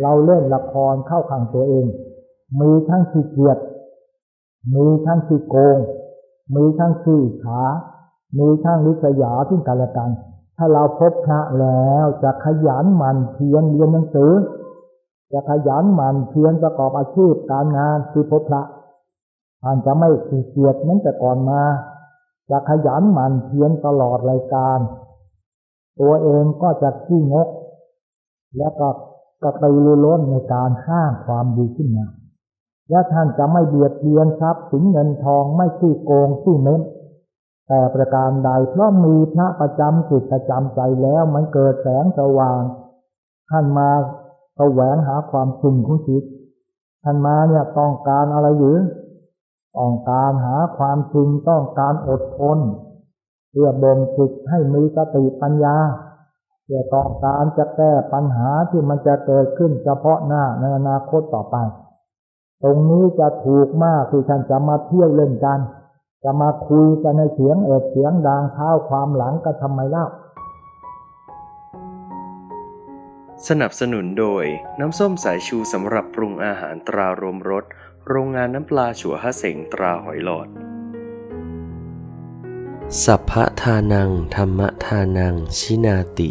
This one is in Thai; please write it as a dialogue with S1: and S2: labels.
S1: เราเล่นละครเข้าข้างตัวเอง มีทั้งขี้เกียจ มีทั้งขี้โกง มีทั้งขี้ขา มีทั้งลิษยาซึ่งกันและกัน ถ้าเราพบพระแล้วจะขยันหมั่นเพียรเรียนหนังสือ จะขยันหมั่นเพียรประกอบอาชีพการงานคือพบพระท่านจะไม่ขี้เกียจเหมือนแต่ก่อนมา จะขยันหมั่นเพียรตลอดรายการ ตัวเองก็จะขี้งก และก็ กระตือรือร้นในการห้างความดีขึ้นมาและท่านจะไม่เบียดเบียนทรัพย์สินเงินทองไม่ขี้โกงขี้เม้นแต่ประการใดเพราะมีพระประจำจิตประจำใจแล้วมันเกิดแสงสว่างท่านมาแสวงหาความจริงของจิตท่านมาเนี่ยต้องการอะไรหรือต้องการหาความจริงต้องการอดทนเพื่อบ่มจิตให้มีสติปัญญา เพื่อต้องการจะแก้ปัญหาที่มันจะเกิดขึ้นเฉพาะหน้าในอนาคตต่อไป ตรงนี้จะถูกมากที่ท่านจะมาเที่ยวเล่นกัน จะมาคุยกันในเสียงเอิดเสียงดังเท้าความหลังก็ทำไมเล่า
S2: สนับสนุนโดยน้ำส้มสายชูสำหรับปรุงอาหารตรารวมรสโรงงานน้ำปลาฉัวฮะเสงตราหอยหลอด สัพพะทานัง ธรรมทานัง ชินาติ